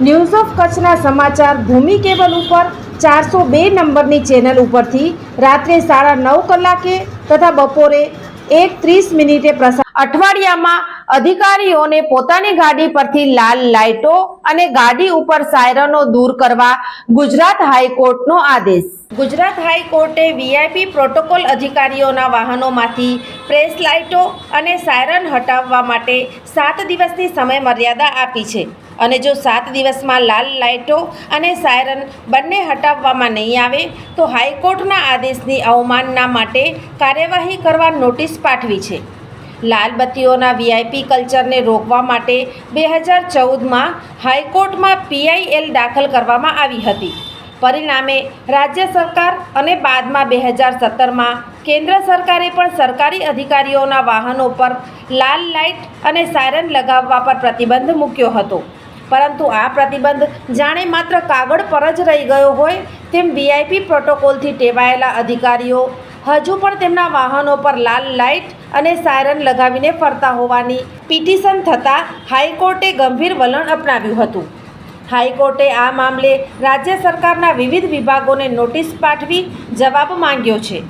news of કચ્છના સમાચાર ભૂમિ cable ઉપર ચારસો બે નંબરની ચેનલ ઉપરથી રાત્રે સાડા નવ કલાકે તથા બપોરે એક ત્રીસ મિનિટે પ્રસાર અઠવાડિયામાં અધિકારીઓને પોતાની ગાડી પરથી લાલ લાઇટો અને ગાડી ઉપર સાયરનો દૂર કરવા ગુજરાત હાઈકોર્ટનો આદેશ. ગુજરાત હાઈકોર્ટે વીઆઈપી પ્રોટોકોલ અધિકારીઓના વાહનોમાંથી પ્રેસ લાઇટો અને સાયરન હટાવવા માટે સાત દિવસની સમય મર્યાદા આપી છે. અને જો સાત દિવસમાં લાલ લાઇટો અને સાયરન બંને હટાવવામાં નહીં આવે, તો હાઈકોર્ટના આદેશની અવમાનના માટે કાર્યવાહી કરવા નોટિસ પાઠવી છે. લાલ બત્તીઓના વીઆઈપી કલ્ચરને રોકવા માટે બે હજાર ચૌદમાં હાઈકોર્ટમાં પીઆઈએલ દાખલ કરવામાં આવી હતી. પરિણામે રાજ્ય સરકાર અને બાદમાં બે હજાર સત્તરમાં કેન્દ્ર સરકારે પણ સરકારી અધિકારીઓના વાહનો પર લાલ લાઇટ અને સાયરન લગાવવા પર પ્રતિબંધ મૂક્યો હતો. પરંતુ આ પ્રતિબંધ જાણે માત્ર કાગળ પર જ રહી ગયો હોય તેમ વીઆઈપી પ્રોટોકોલથી ટેવાયેલા અધિકારીઓ હજુ પણ તેમના વાહનો પર લાલ લાઇટ અને સાયરન લગાવીને ફરતા હોવાની પિટિશન થતાં હાઈકોર્ટે ગંભીર વલણ અપનાવ્યું હતું. હાઈકોર્ટે આ મામલે રાજ્ય સરકારના વિવિધ વિભાગોને નોટિસ પાઠવી જવાબ માંગ્યો છે.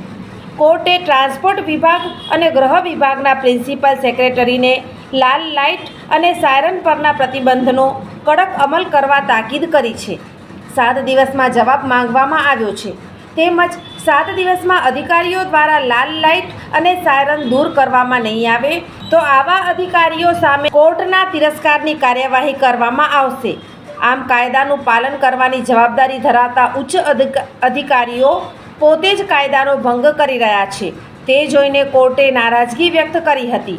કોર્ટે ટ્રાન્સપોર્ટ વિભાગ અને ગૃહ વિભાગના પ્રિન્સિપલ સેક્રેટરીને લાલ લાઇટ અને સાયરન પરના પ્રતિબંધનો કડક અમલ કરવા તાકીદ કરી છે. સાત દિવસમાં જવાબ માંગવામાં આવ્યો છે. તેમજ સાત દિવસમાં અધિકારીઓ દ્વારા લાલ લાઇટ અને સાયરન દૂર કરવામાં નહીં આવે તો આવા અધિકારીઓ સામે કોર્ટના તિરસ્કારની કાર્યવાહી કરવામાં આવશે. આમ કાયદાનું પાલન કરવાની જવાબદારી ધરાવતા ઉચ્ચ અધિક- અધિકારીઓ પોતે જ કાયદાનો ભંગ કરી રહ્યા છે. તે જોઈને કોર્ટે નારાજગી વ્યક્ત કરી હતી.